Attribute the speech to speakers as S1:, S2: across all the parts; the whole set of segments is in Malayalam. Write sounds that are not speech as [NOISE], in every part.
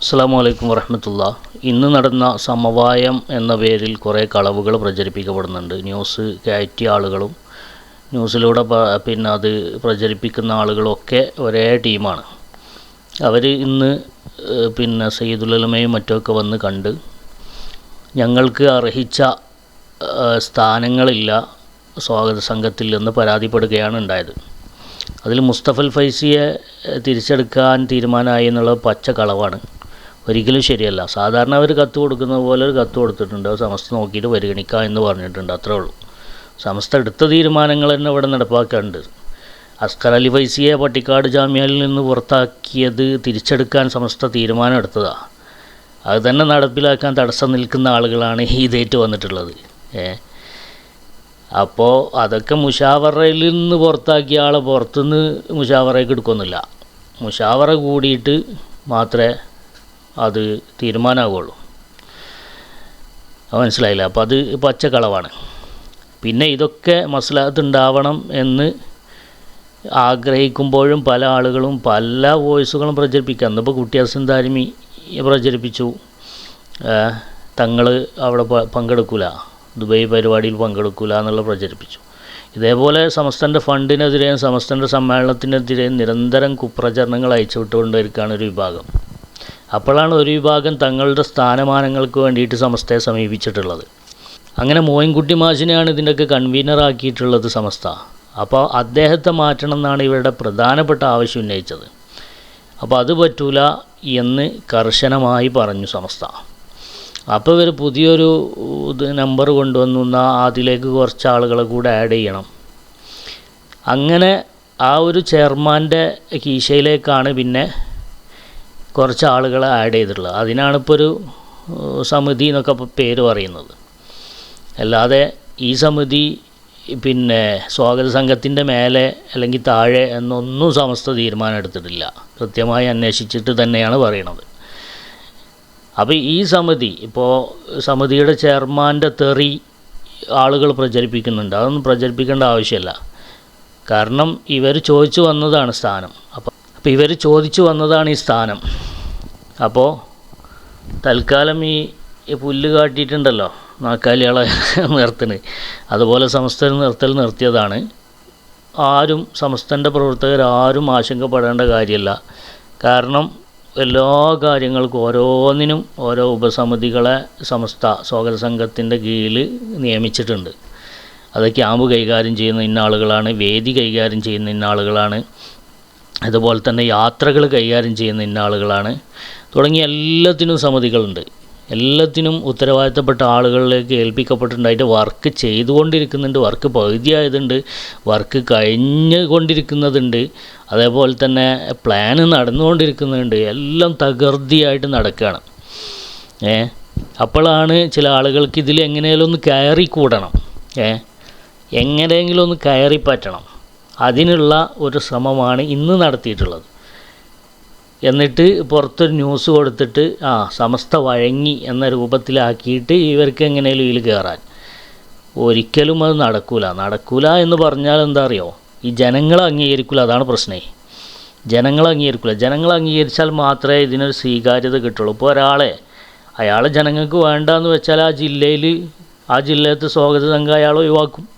S1: അസ്സാം വരഹമത്തുള്ള ഇന്ന് നടന്ന സമവായം എന്ന പേരിൽ കുറേ കളവുകൾ പ്രചരിപ്പിക്കപ്പെടുന്നുണ്ട്. ന്യൂസ് കയറ്റിയ ആളുകളും ന്യൂസിലൂടെ പിന്നെ അത് പ്രചരിപ്പിക്കുന്ന ആളുകളൊക്കെ ഒരേ ടീമാണ്. അവർ ഇന്ന് പിന്നെ സയ്യിദുലമയും മറ്റുമൊക്കെ വന്ന് കണ്ട് ഞങ്ങൾക്ക് അർഹിച്ച സ്ഥാനങ്ങളില്ല സ്വാഗത സംഘത്തിൽ നിന്ന് പരാതിപ്പെടുകയാണ് ഉണ്ടായത്. അതിൽ മുസ്തഫൽ ഫൈസിയെ തിരിച്ചെടുക്കാൻ തീരുമാനമായി എന്നുള്ളത് പച്ച കളവാണ്. ഒരിക്കലും ശരിയല്ല. സാധാരണ അവർ കത്ത് കൊടുക്കുന്ന പോലെ ഒരു കത്ത് കൊടുത്തിട്ടുണ്ട്. സമസ്ത നോക്കിയിട്ട് പരിഗണിക്കുക എന്ന് പറഞ്ഞിട്ടുണ്ട്. അത്രേ ഉള്ളൂ. സമസ്ത എടുത്ത തീരുമാനങ്ങൾ തന്നെ ഇവിടെ നടപ്പാക്കാറുണ്ട് അസ്കർ അലി ഫൈസിയെ പട്ടിക്കാട് ജാമ്യയിൽ നിന്ന് പുറത്താക്കിയത് തിരിച്ചെടുക്കാൻ സമസ്ത തീരുമാനം എടുത്തതാണ് അത് തന്നെ നടപ്പിലാക്കാൻ തടസ്സം നിൽക്കുന്ന ആളുകളാണ് ഈ ഡേറ്റ് വന്നിട്ടുള്ളത്. ഏ? അപ്പോൾ അതൊക്കെ മുഷാവറയിൽ നിന്ന് പുറത്താക്കിയ ആളെ പുറത്തുനിന്ന് മുഷാവറയ്ക്ക് എടുക്കുന്നില്ല മുഷാവറ കൂടിയിട്ട് മാത്രമേ അത് തീരുമാനമാകുള്ളൂ മനസ്സിലായില്ല. അപ്പോൾ അത് പച്ചക്കളവാണ്. പിന്നെ ഇതൊക്കെ മസലാത്ത് ഉണ്ടാവണം എന്ന് ആഗ്രഹിക്കുമ്പോഴും പല ആളുകളും പല വോയിസുകളും പ്രചരിപ്പിക്കുക അന്നിപ്പോൾ താരിമി പ്രചരിപ്പിച്ചു. തങ്ങൾ അവിടെ പങ്കെടുക്കില്ല ദുബൈ പരിപാടിയിൽ പങ്കെടുക്കില്ല എന്നുള്ള പ്രചരിപ്പിച്ചു. ഇതേപോലെ സമസ്തന്റെ ഫണ്ടിനെതിരെയും സമസ്തന്റെ സമ്മേളനത്തിനെതിരെയും നിരന്തരം കുപ്രചരണങ്ങൾ അയച്ചു വിട്ടുകൊണ്ടിരിക്കുകയാണ് ഒരു വിഭാഗം. അപ്പോഴാണ് ഒരു വിഭാഗം തങ്ങളുടെ സ്ഥാനമാനങ്ങൾക്ക് വേണ്ടിയിട്ട് സമസ്തയെ സമീപിച്ചിട്ടുള്ളത്. അങ്ങനെ മോയിൻകുട്ടി മാഷിനെയാണ് ഇതിന്റെയൊക്കെ കൺവീനർ ആക്കിയിട്ടുള്ളത് സമസ്ത. അപ്പോൾ അദ്ദേഹത്തെ മാറ്റണം എന്നാണ് ഇവരുടെ പ്രധാനപ്പെട്ട ആവശ്യം ഉന്നയിച്ചത്. അപ്പോൾ അത് പറ്റൂല എന്ന് കർശനമായി പറഞ്ഞു സമസ്ത. അപ്പോൾ ഇവർ പുതിയൊരു ഇത് നമ്പർ കൊണ്ടുവന്നു എന്നാൽ അതിലേക്ക് കുറച്ച് ആളുകളെ കൂടെ ആഡ് ചെയ്യണം. അങ്ങനെ ആ ഒരു ചെയർമാന്റെ കീശയിലേക്കാണ് പിന്നെ കുറച്ച് ആളുകളെ ആഡ് ചെയ്തിട്ടുള്ളത്. അതിനാണിപ്പോൾ ഒരു സമിതി എന്നൊക്കെ പേര് പറയുന്നത്. അല്ലാതെ ഈ സമിതി പിന്നെ സ്വാഗത സംഘത്തിന്റെ മേലെ അല്ലെങ്കിൽ താഴെ എന്നൊന്നും സമസ്ത തീരുമാനം എടുത്തിട്ടില്ല. കൃത്യമായി അന്വേഷിച്ചിട്ട് തന്നെയാണ് പറയണത്. അപ്പോൾ ഈ സമിതി ഇപ്പോൾ സമിതിയുടെ ചെയർമാന്റെ തെറി ആളുകൾ പ്രചരിപ്പിക്കുന്നുണ്ട്. അതൊന്നും പ്രചരിപ്പിക്കേണ്ട ആവശ്യമില്ല. കാരണം ഇവർ ചോദിച്ചു വന്നതാണ് സ്ഥാനം. അപ്പോൾ അപ്പോൾ ഇവർ ചോദിച്ചു വന്നതാണ് ഈ സ്ഥാനം. അപ്പോൾ തൽക്കാലം ഈ പുല്ല് കാട്ടിയിട്ടുണ്ടല്ലോ നാക്കാലികളെ [LAUGHS] നിർത്തണ്. അതുപോലെ സമസ്ത നിർത്തൽ നിർത്തിയതാണ്. ആരും സമസ്തന്റെ പ്രവർത്തകർ ആരും ആശങ്കപ്പെടേണ്ട കാര്യമല്ല കാരണം എല്ലാ കാര്യങ്ങൾക്കും ഓരോന്നിനും ഓരോ ഉപസമിതികളെ സമസ്ത സ്വാഗത സംഘത്തിന്റെ കീഴിൽ നിയമിച്ചിട്ടുണ്ട്. അത് ക്യാമ്പ് കൈകാര്യം ചെയ്യുന്ന ഇന്ന ആളുകളാണ് വേദി കൈകാര്യം ചെയ്യുന്ന ഇന്ന ആളുകളാണ് അതുപോലെ തന്നെ യാത്രകൾ കൈകാര്യം ചെയ്യുന്ന ഇന്ന ആളുകളാണ്. തുടങ്ങിയ എല്ലാത്തിനും സമിതികളുണ്ട്. എല്ലാത്തിനും ഉത്തരവാദിത്തപ്പെട്ട ആളുകളിലേക്ക് ഏൽപ്പിക്കപ്പെട്ടിട്ടുണ്ട് അതിന്റെ വർക്ക് ചെയ്തുകൊണ്ടിരിക്കുന്നുണ്ട്. വർക്ക് പകുതിയായതുണ്ട്. വർക്ക് കഴിഞ്ഞു കൊണ്ടിരിക്കുന്നതുണ്ട് അതേപോലെ തന്നെ പ്ലാന് നടന്നുകൊണ്ടിരിക്കുന്നുണ്ട് എല്ലാം തകൃതിയായിട്ട് നടക്കുകയാണ്. ഏ? അപ്പോഴാണ് ചില ആളുകൾക്ക് ഇതിൽ എങ്ങനെയെങ്കിലും ഒന്ന് കയറി കൂടണം. ഏ? എങ്ങനെയെങ്കിലും ഒന്ന് കയറി പറ്റണം. അതിനുള്ള ഒരു ശ്രമമാണ് ഇന്ന് നടത്തിയിട്ടുള്ളത്. എന്നിട്ട് പുറത്തൊരു ന്യൂസ് കൊടുത്തിട്ട് ആ സമസ്ത വഴങ്ങി എന്ന രൂപത്തിലാക്കിയിട്ട് ഇവർക്ക് എങ്ങനെയും ഇതിൽ കയറാൻ ഒരിക്കലും അത് നടക്കൂല. നടക്കൂല എന്ന് പറഞ്ഞാൽ എന്താ അറിയോ? ഈ ജനങ്ങൾ അംഗീകരിക്കില്ല അതാണ് പ്രശ്നേ. ജനങ്ങൾ അംഗീകരിക്കില്ല ജനങ്ങൾ അംഗീകരിച്ചാൽ മാത്രമേ ഇതിനൊരു സ്വീകാര്യത കിട്ടുള്ളൂ. ഇപ്പോൾ ഒരാളെ അയാളെ ജനങ്ങൾക്ക് വേണ്ടാന്ന് വെച്ചാൽ ആ ജില്ലയിൽ ആ ജില്ലത്തെ സ്വാഗത സംഘം അയാൾ ഒഴിവാക്കും.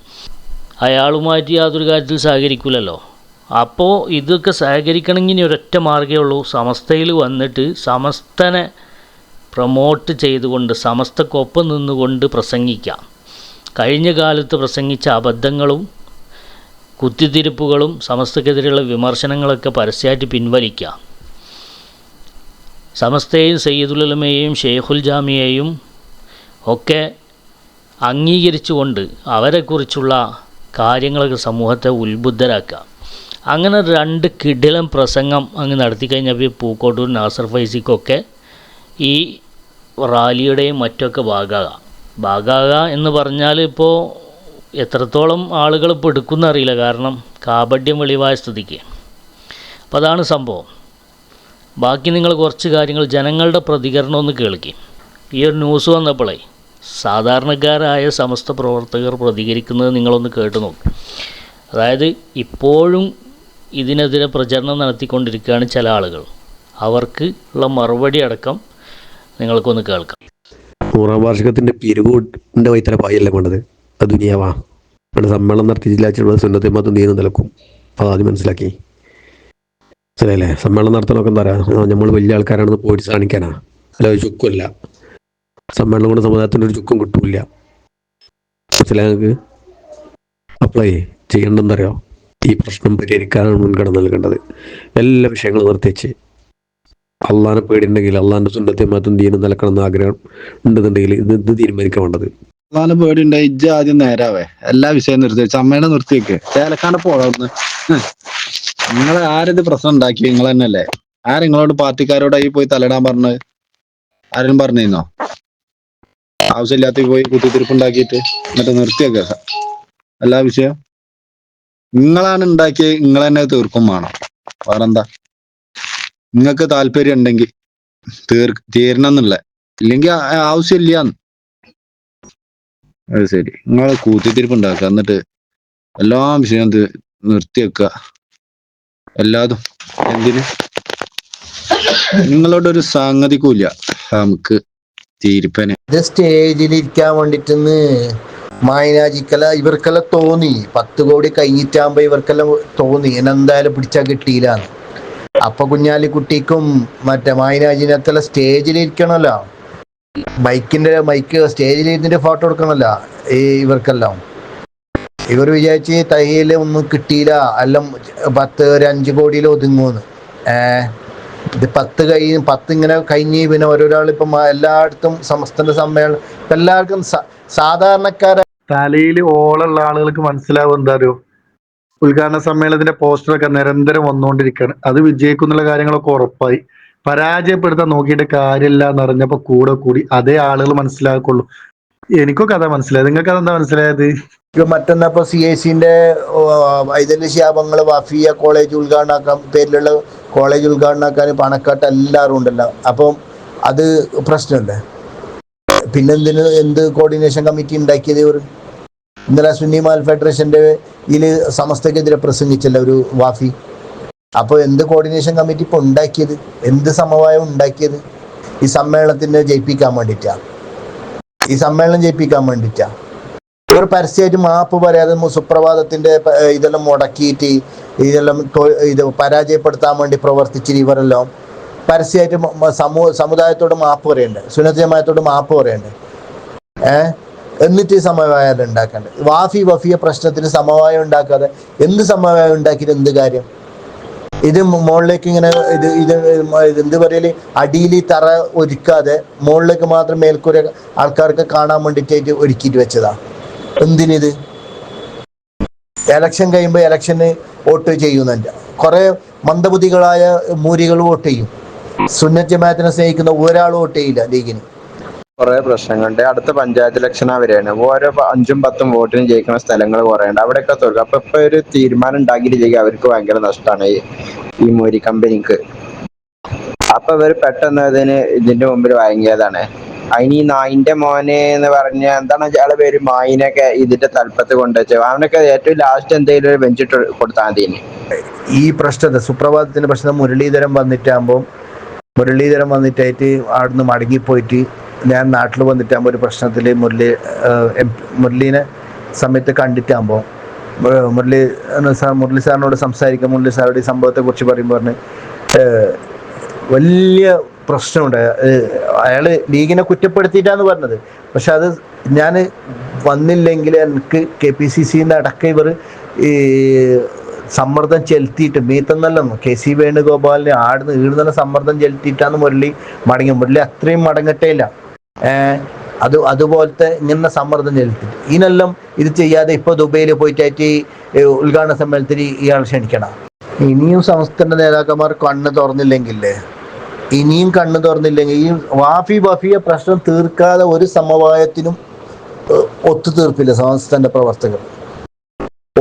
S1: അയാളുമായിട്ട് യാതൊരു കാര്യത്തിൽ സഹകരിക്കില്ലല്ലോ അപ്പോൾ ഇതൊക്കെ സഹകരിക്കണമെങ്കിൽ ഇനി ഒരൊറ്റ മാർഗമേ ഉള്ളൂ. സമസ്തയിൽ വന്നിട്ട് സമസ്തനെ പ്രൊമോട്ട് ചെയ്തുകൊണ്ട് സമസ്തക്കൊപ്പം നിന്നുകൊണ്ട് പ്രസംഗിക്കാം കഴിഞ്ഞ കാലത്ത് പ്രസംഗിച്ച അബദ്ധങ്ങളും കുത്തിത്തിരിപ്പുകളും സമസ്തക്കെതിരെയുള്ള വിമർശനങ്ങളൊക്കെ പരസ്യമായിട്ട് പിൻവലിക്കാം സമസ്തയെയും സയ്യിദുലമയെയും ഷെയ്ഖുൽ ജാമിയെയും ഒക്കെ അംഗീകരിച്ചുകൊണ്ട് അവരെക്കുറിച്ചുള്ള കാര്യങ്ങളൊക്കെ സമൂഹത്തെ ഉത്ബുദ്ധരാക്കുക. അങ്ങനെ രണ്ട് കിടിലം പ്രസംഗം അങ്ങ് നടത്തി കഴിഞ്ഞപ്പോൾ ഈ പൂക്കോട്ടൂർ നാസർ ഫൈസിക്കൊക്കെ ഈ റാലിയുടെയും മറ്റൊക്കെ ഭാഗമാകാം ഭാഗമാകുക എന്ന് പറഞ്ഞാൽ ഇപ്പോൾ എത്രത്തോളം ആളുകൾ ഇപ്പോൾ എടുക്കുന്നറിയില്ല കാരണം കാപഡ്യം വെളിവായ സ്ഥിതിക്ക്. അപ്പോൾ അതാണ് സംഭവം. ബാക്കി നിങ്ങൾ കുറച്ച് കാര്യങ്ങൾ ജനങ്ങളുടെ പ്രതികരണം ഒന്ന് കേൾക്കി. ഈ ഒരു ന്യൂസ് വന്നപ്പോഴേ സാധാരണക്കാരായ സമസ്ത പ്രവർത്തകർ പ്രതികരിക്കുന്നത് നിങ്ങളൊന്ന് കേട്ടു നോക്കും. അതായത് ഇപ്പോഴും ഇതിനെതിരെ പ്രചരണം നടത്തിക്കൊണ്ടിരിക്കുകയാണ് ചില ആളുകൾ. അവർക്ക് ഉള്ള മറുപടി അടക്കം നിങ്ങൾക്കൊന്ന് കേൾക്കാം.
S2: നൂറാം വാർഷികത്തിന്റെ പിരിവുണ്ട് വൈത്തല പായല്ലേ കൊണ്ടത് അത് ദുനിയാവാ ഇവിടെ സമ്മേളനം നടത്തി ജില്ലാച്ചുള്ള സുന്നത്തെ മതം തീരുന്ന നിലക്കും. അത് ആദ്യം മനസ്സിലാക്കി. മനസ്സിലായില്ലേ? സമ്മേളനം നടത്തണമൊക്കെ എന്താ പറയുക? നമ്മൾ വലിയ ആൾക്കാരാണെന്ന് പോയിട്ട് കാണിക്കാനാ. അല്ല ഒരു ചുക്കുമല്ല. സമ്മേളനം കൊണ്ട് സമുദായത്തിന് ഒരു ചുക്കും കിട്ടൂല മനസ്സിലായി നിങ്ങൾക്ക്? അപ്ലൈ ചെയ്യേണ്ടെന്നറിയോ ഈ പ്രശ്നം പരിഹരിക്കാനാണ് മുൻഗണന നൽകേണ്ടത്. എല്ലാ വിഷയങ്ങളും നിർത്തിച്ച് അള്ളാഹാനെ പേടിയുണ്ടെങ്കിൽ അള്ളാഹാന്റെ സുന്നത്തെ മാറ്റം ദീനം നിലക്കണം എന്ന് ആഗ്രഹം ഉണ്ടെന്നുണ്ടെങ്കിൽ ഇത് ഇത് തീരുമാനിക്കാൻ വേണ്ടത്.
S3: അള്ളാന്റെ പേടിയുണ്ട് ഇജ്ജ ആദ്യം നേരാവേ. എല്ലാ വിഷയം നിർത്തി വെച്ച് അമ്മേനെ നിർത്തി വെക്ക് ചേലക്കാണ്ട് പോളന്ന് നിങ്ങളെ ആരിത് പ്രശ്നം ഉണ്ടാക്കി? നിങ്ങൾ തന്നെയല്ലേ. ആരെങ്ങളോട് പാർട്ടിക്കാരോടായി പോയി തലയിടാൻ പറഞ്ഞത്? ആരും പറഞ്ഞിരുന്നോ? ആവശ്യമില്ലാത്ത പോയി കുത്തിത്തിരിപ്പ് ഉണ്ടാക്കിയിട്ട് എന്നിട്ട് നിർത്തിയൊക്കെ എല്ലാ വിഷയം നിങ്ങളാണ് ഉണ്ടാക്കിയത് നിങ്ങൾ തന്നെ തീർക്കും വേണം. വേറെന്താ? നിങ്ങൾക്ക് താല്പര്യം ഉണ്ടെങ്കിൽ തീർ തീരണം എന്നുള്ള ഇല്ലെങ്കിൽ ആവശ്യമില്ല അത് ശരി. നിങ്ങൾ കൂത്തിത്തിരിപ്പ് ഉണ്ടാക്കുക. എന്നിട്ട് എല്ലാ വിഷയം നിർത്തി വെക്കുക. എല്ലാതും എന്തിന്? നിങ്ങളോടൊരു സംഗതിക്കൂല നമുക്ക് തീരുപ്പനെ.
S4: സ്റ്റേജിൽ ഇരിക്കാൻ വേണ്ടിട്ടെന്ന് മായനാജിക്കല ഇവർക്കെല്ലാം തോന്നി. പത്ത് കോടി കഴിഞ്ഞിട്ടാകുമ്പോ ഇവർക്കെല്ലാം തോന്നി. എന്നെന്തായാലും പിടിച്ചാ പിടിച്ചാൽ കിട്ടിയില്ല അപ്പൊ കുഞ്ഞാലിക്കുട്ടിക്കും മറ്റേ മായനാജിനകത്തെല്ലാം സ്റ്റേജിൽ ബൈക്കിന്റെ ബൈക്ക് ഇരുന്നിട്ട് ഫോട്ടോ എടുക്കണമല്ലോ ഈ ഇവർക്കെല്ലാം. ഇവർ വിചാരിച്ച് തയ്യൽ ഒന്നും കിട്ടിയില്ല. എല്ലാം പത്ത് ഒരു അഞ്ച് കോടിയിൽ ഒതുങ്ങുമെന്ന് ഏഹ് ഇത് പത്ത് കഴിഞ്ഞ് പത്ത് ഇങ്ങനെ കഴിഞ്ഞ് പിന്നെ ഓരോരാൾ ഇപ്പം എല്ലായിടത്തും സമസ്തന്റെ സമ്മേളനം എല്ലാവർക്കും സാധാരണക്കാരെ
S5: തലയിൽ ഓളുള്ള ആളുകൾക്ക് മനസ്സിലാവും എന്താ അറിയോ? ഉദ്ഘാടന സമ്മേളനത്തിന്റെ പോസ്റ്ററൊക്കെ നിരന്തരം വന്നുകൊണ്ടിരിക്കുകയാണ് അത് വിജയിക്കുന്നുള്ള കാര്യങ്ങളൊക്കെ ഉറപ്പായി. പരാജയപ്പെടുത്താൻ നോക്കിയിട്ട് കാര്യമില്ല എന്ന് അറിഞ്ഞപ്പോ കൂടെ കൂടി അതേ ആളുകൾ മനസ്സിലാക്കുള്ളൂ. എനിക്കൊക്കെ അതാ മനസ്സിലായത്. നിങ്ങൾക്ക് അതെന്താ മനസ്സിലായത്?
S4: മറ്റന്നാ സി ഐ സിന്റെ വൈദ്യുതി ശാപങ്ങൾ വഫിയ കോളേജ് ഉദ്ഘാടനാക്കാൻ പേരിലുള്ള കോളേജ് ഉദ്ഘാടനാക്കാൻ പണക്കാട്ട് എല്ലാവരും ഉണ്ടല്ലോ. അപ്പം അത് പ്രശ്നമല്ലേ പിന്നെന്തിന് എന്ത് കോർഡിനേഷൻ കമ്മിറ്റി ഉണ്ടാക്കിയത് ഇവർ ഇന്നലെ സുന്നി മാൽ ഫെഡറേഷന്റെ ഇതിൽ സമസ്തക്കെതിരെ പ്രസംഗിച്ചല്ല ഒരു വാഫി. അപ്പോൾ എന്ത് കോർഡിനേഷൻ കമ്മിറ്റി ഇപ്പോൾ ഉണ്ടാക്കിയത്? എന്ത് സമവായം ഉണ്ടാക്കിയത്? ഈ സമ്മേളനത്തിന് ജയിപ്പിക്കാൻ വേണ്ടിയിട്ടാ. ഈ സമ്മേളനം ജയിപ്പിക്കാൻ വേണ്ടിയിട്ടാ. ഇവർ പരസ്യമായിട്ട് മാപ്പ് പറയാതെ ഏർ ഇതെല്ലാം മുടക്കിയിട്ട് ഇതെല്ലാം ഇത് പരാജയപ്പെടുത്താൻ വേണ്ടി പ്രവർത്തിച്ചിട്ട് ഇവരെല്ലാം പരസ്യമായിട്ട് സമൂഹ സമുദായത്തോട് മാപ്പ് പറയണ്ടേ? സുനജമായത്തോട് ജമായത്തോട് മാപ്പ് പറയണ്ടേ? ഏഹ് എന്നിട്ട് സമവായം ഉണ്ടാക്കേണ്ടത് വാഫി വഫിയ പ്രശ്നത്തിന് സമവായം ഉണ്ടാക്കാതെ എന്ത് സമവായം ഉണ്ടാക്കിയിട്ട് എന്ത് കാര്യം? ഇത് മുകളിലേക്ക് ഇങ്ങനെ ഇത് ഇത് എന്ത് പറയൽ? അടിയിൽ തറ ഒരുക്കാതെ മുകളിലേക്ക് മാത്രം മേൽക്കൂര ആൾക്കാർക്ക് കാണാൻ വേണ്ടിയിട്ട് ഒരുക്കിയിട്ട് വെച്ചതാ. എന്തിനിത്? എലക്ഷൻ കഴിയുമ്പോൾ എലക്ഷന് വോട്ട് ചെയ്യുന്നുണ്ട്. കുറെ മന്ദബുദ്ധികളായ മൂരികൾ വോട്ട് ചെയ്യും. സുന്നത്ത് ജമാഅത്തിനെ സ്നേഹിക്കുന്ന ഒരാൾ വോട്ട് ചെയ്യില്ല ലീഗിന്.
S6: കുറെ പ്രശ്നങ്ങളുണ്ട്. അടുത്ത പഞ്ചായത്ത് ഇലക്ഷൻ വരെയാണ് ഓരോ അഞ്ചും പത്തും വോട്ടിന് ജയിക്കുന്ന സ്ഥലങ്ങൾ കുറെ ഉണ്ട് അവിടെയൊക്കെ തോൽക്കും അപ്പൊ ഇപ്പൊ ഒരു തീരുമാനം ഉണ്ടാക്കിയിട്ട് ജയിക്കുക. അവർക്ക് ഭയങ്കര നഷ്ടമാണ് ഈ മൊരി മോരി കമ്പനിക്ക്. അപ്പൊ ഇവർ പെട്ടെന്ന് അതിന് ഇതിന്റെ മുമ്പിൽ വാങ്ങിയതാണ് അതിന് ഈ നായിന്റെ മോനെ എന്ന് പറഞ്ഞ എന്താണ് അയാളെ പേര്? മായിനൊക്കെ ഇതിന്റെ തലപ്പത്ത് കൊണ്ടുവച്ചു അവനൊക്കെ ഏറ്റവും ലാസ്റ്റ് എന്തെങ്കിലും ഒരു ബെഞ്ചിട്ട് കൊടുത്താൽ മതി
S4: ഈ പ്രശ്നത്തെ സുപ്രഭാതത്തിന്റെ പ്രശ്നം മുരളീധരൻ വന്നിട്ടാകുമ്പോൾ മുരളീധരൻ വന്നിട്ടായിട്ട് അവിടുന്ന് മടങ്ങിപ്പോയിട്ട് ഞാൻ നാട്ടിൽ വന്നിട്ടാകുമ്പോൾ ഒരു പ്രശ്നത്തിൽ മുരളി മുരളീനെ സമയത്ത് കണ്ടിട്ടാകുമ്പോൾ മുരളി സാർ മുരളി സാറിനോട് സംസാരിക്കാൻ മുരളി സാറുടെ ഈ സംഭവത്തെ കുറിച്ച് പറയുമ്പോൾ പറഞ്ഞ് വലിയ പ്രശ്നമുണ്ട്. അയാൾ ലീഗിനെ കുറ്റപ്പെടുത്തിയിട്ടാന്ന് പറഞ്ഞത്. പക്ഷെ അത് ഞാൻ വന്നില്ലെങ്കിൽ എനിക്ക് കെ പി സി സിന്ന് അടക്കം ഇവർ ഈ സമ്മർദ്ദം ചെലുത്തിയിട്ട് മീത്തെന്നല്ല കെ സി വേണുഗോപാലിനെ ആടുന്ന് ഈടുന്ന സമ്മർദ്ദം ചെലുത്തിയിട്ടാണ് മുരളി മടങ്ങി മുരളി അത്രയും മടങ്ങട്ടേ ഇല്ല. അത് അതുപോലത്തെ ഇങ്ങനെ സമ്മർദ്ദം ചെലുത്തി ഇതിനെല്ലാം ഇത് ചെയ്യാതെ ഇപ്പോൾ ദുബൈയിൽ പോയിട്ടായിട്ട് ഈ ഉദ്ഘാടന സമ്മേളനത്തിൽ ഇയാൾ ക്ഷണിക്കണം. ഇനിയും സംസ്ഥാന നേതാക്കന്മാർ കണ്ണ് തുറന്നില്ലെങ്കിലേ ഇനിയും കണ്ണ് തുറന്നില്ലെങ്കിൽ ഈ വാഫി വഫിയ പ്രശ്നം തീർക്കാതെ ഒരു സമവായത്തിനും ഒത്തുതീർപ്പില്ല സംസ്ഥാന പ്രവർത്തകർ.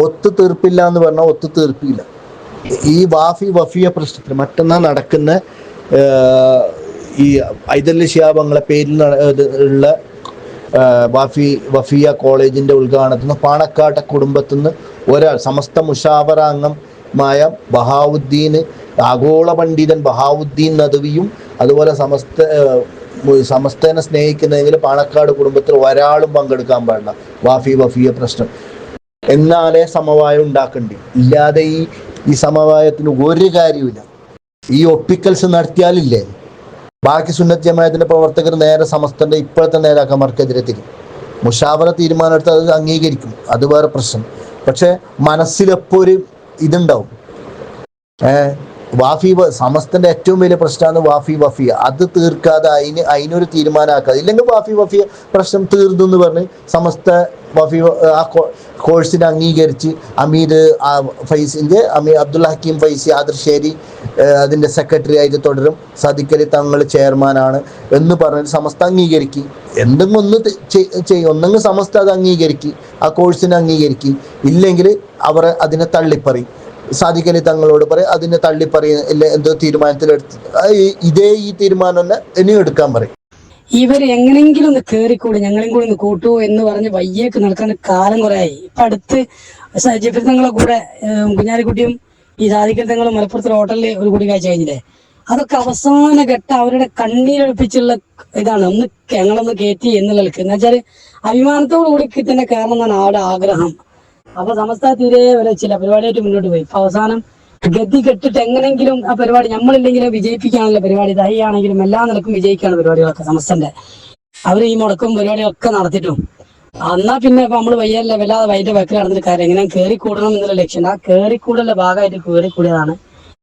S4: ഒത്തുതീർപ്പില്ല എന്ന് പറഞ്ഞാൽ ഒത്തുതീർപ്പില്ല. ഈ വാഫി വഫിയ പ്രശ്നത്തിൽ മറ്റന്നാൾ നടക്കുന്ന ഈ ഐതല്യ ശിയാബങ്ങളെ പേരിൽ ഉള്ള വാഫി വഫിയ കോളേജിന്റെ ഉദ്ഘാടനത്തിൽ നിന്ന് പാണക്കാട്ടെ കുടുംബത്തിൽ നിന്ന് ഒരാൾ സമസ്ത മുഷാവറാംഗമായ ബഹാവുദ്ദീൻ ആഗോള പണ്ഡിതൻ ബഹാവുദ്ദീൻ നദവിയും അതുപോലെ സമസ്ത സമസ്തനെ സ്നേഹിക്കുന്നതെങ്കിൽ പാണക്കാട് കുടുംബത്തിൽ ഒരാളും പങ്കെടുക്കാൻ പാടില്ല. വാഫി വഫിയ പ്രശ്നം. എന്നാലേ സമവായം ഉണ്ടാക്കണ്ടേ. ഇല്ലാതെ ഈ ഈ സമവായത്തിന് ഒരു കാര്യമില്ല ഈ ഒപ്പിക്കൽസ് നടത്തിയാലില്ലേ? ബാക്കി സുന്നത്ത് ജമാഅത്തിന്റെ പ്രവർത്തകർ നേരെ സമസ്തന്റെ ഇപ്പോഴത്തെ നേതാക്കന്മാർക്കെതിരെ തിരിക്കും മുഷാവറ തീരുമാനം എടുത്ത് അത് അംഗീകരിക്കും. അത് വേറെ പ്രശ്നം. പക്ഷെ മനസ്സിലെപ്പോ ഒരു ഇതുണ്ടാവും. ഏഹ് വാഫി സമസ്തന്റെ ഏറ്റവും വലിയ പ്രശ്നമാണ് വാഫി വഫിയ അത് തീർക്കാതെ അതിന് അതിനൊരു തീരുമാനമാക്കാതെ. ഇല്ലെങ്കിൽ വാഫി വഫിയ പ്രശ്നം തീർന്നു എന്ന് പറഞ്ഞ് സമസ്ത വഫി ആ കോഴ്സിനെ അംഗീകരിച്ച് അമീർ ആ ഫൈസിന്റെ അമീർ അബ്ദുൽ ഹക്കീം ഫൈസി ആദർശേരി അതിന്റെ സെക്രട്ടറി ആയിട്ട് തുടരും. സദിക്കലി തങ്ങൾ ചെയർമാനാണ് എന്ന് പറഞ്ഞ് സമസ്ത അംഗീകരിക്കും. എന്തെങ്കിലും ഒന്ന് ചെയ്യും ഒന്നെങ്കിൽ സമസ്ത അത് അംഗീകരിക്കും. ആ കോഴ്സിനെ അംഗീകരിക്കും. ഇല്ലെങ്കിൽ അവർ അതിനെ തള്ളിപ്പറയും. സാധിക്കലി തങ്ങളോട് പറയും അതിനെ തള്ളിപ്പറയും ഇല്ല എന്തോ തീരുമാനത്തിലെടുത്ത് ഇതേ ഈ തീരുമാനം തന്നെ ഇനിയും എടുക്കാൻ പറയും.
S7: ഇവർ എങ്ങനെങ്കിലും ഒന്ന് കേറിക്കൂടെ ഞങ്ങളെയും കൂടി ഒന്ന് കൂട്ടൂ എന്ന് പറഞ്ഞ് വയ്യേക്ക് നടക്കുന്ന കാലം കുറെ ആയി ഇപ്പൊ അടുത്ത് തങ്ങളെ കൂടെ കുഞ്ഞാലിക്കുട്ടിയും ഈ സാധിക്കൽ തങ്ങളും മലപ്പുറത്തെ ഹോട്ടലിൽ ഒരു കൂടി കാഴ്ച കഴിഞ്ഞില്ലേ? അതൊക്കെ അവസാന ഘട്ടം അവരുടെ കണ്ണീരൊഴിപ്പിച്ചുള്ള ഇതാണ്. ഒന്ന് ഞങ്ങളൊന്ന് കയറ്റി എന്നുള്ള നിലയ്ക്ക് എന്ന് വെച്ചാൽ അഭിമാനത്തോടു കൂടി തന്നെ കയറണം എന്നാണ് ആളുടെ ആഗ്രഹം. അപ്പൊ സമസ്ത തീരെ വരെ ചില പരിപാടിയായിട്ട് മുന്നോട്ട് പോയി. അവസാനം ഗതി കെട്ടിട്ട് എങ്ങനെങ്കിലും ആ പരിപാടി നമ്മളില്ലെങ്കിലും വിജയിപ്പിക്കാനുള്ള പരിപാടി ദൈ ആണെങ്കിലും എല്ലാ നിലക്കും വിജയിക്കാണ് പരിപാടികളൊക്കെ സമസ്തന്റെ. അവർ ഈ മുടക്കും പരിപാടികളൊക്കെ നടത്തിയിട്ടും. എന്നാ പിന്നെ ഇപ്പൊ നമ്മൾ വയ്യല്ല വല്ലാതെ വൈകിട്ട് വെക്കൽ നടന്നിട്ട് കാര്യം എങ്ങനെ കയറി കൂടണം എന്നുള്ള ലക്ഷ്യം. ആ കയറി കൂടലിന്റെ ഭാഗമായിട്ട് കയറി കൂടിയതാണ്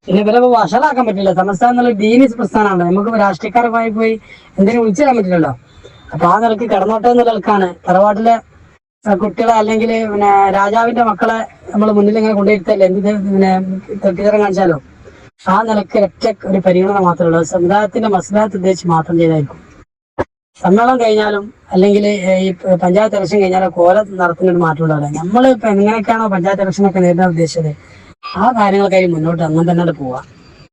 S7: പിന്നെ ഇവരെ വഷളാക്കാൻ പറ്റില്ല. സമസ്ത എന്നുള്ള ഡീനിസ് പ്രസ്ഥാനമാണ്. നമുക്ക് രാഷ്ട്രീയക്കാരുമായി പോയി എന്തെങ്കിലും വിളിച്ചു തരാൻ പറ്റില്ലല്ലോ. അപ്പൊ ആ നിലയ്ക്ക് കടന്നോട്ടെ എന്നുള്ള നിലക്കാണ് തറവാട്ടിലെ കുട്ടികളെ അല്ലെങ്കിൽ പിന്നെ രാജാവിന്റെ മക്കളെ നമ്മൾ മുന്നിൽ ഇങ്ങനെ കൊണ്ടുവരുത്തല്ലേ? എന്ത് പിന്നെ തെറ്റിദ്ധരം കാണിച്ചാലോ? ആ നിലയ്ക്ക് ഒറ്റ ഒരു പരിഗണന മാത്രമേ ഉള്ളൂ. സമുദായത്തിന്റെ മസ്ലാഹത്ത് ഉദ്ദേശിച്ച് മാത്രം ചെയ്തായിരിക്കും. സമ്മേളനം കഴിഞ്ഞാലും അല്ലെങ്കിൽ ഈ പഞ്ചായത്ത് ഇലക്ഷൻ കഴിഞ്ഞാലും കോല നടത്തുന്ന ഒരു മാറ്റം നമ്മൾ ഇപ്പൊ എങ്ങനെയൊക്കെയാണോ പഞ്ചായത്ത് ഇലക്ഷനൊക്കെ നേരിടാൻ ഉദ്ദേശിച്ചത്? ആ കാര്യങ്ങൾക്കായി മുന്നോട്ട് അങ്ങനെ തന്നെ പോവാം.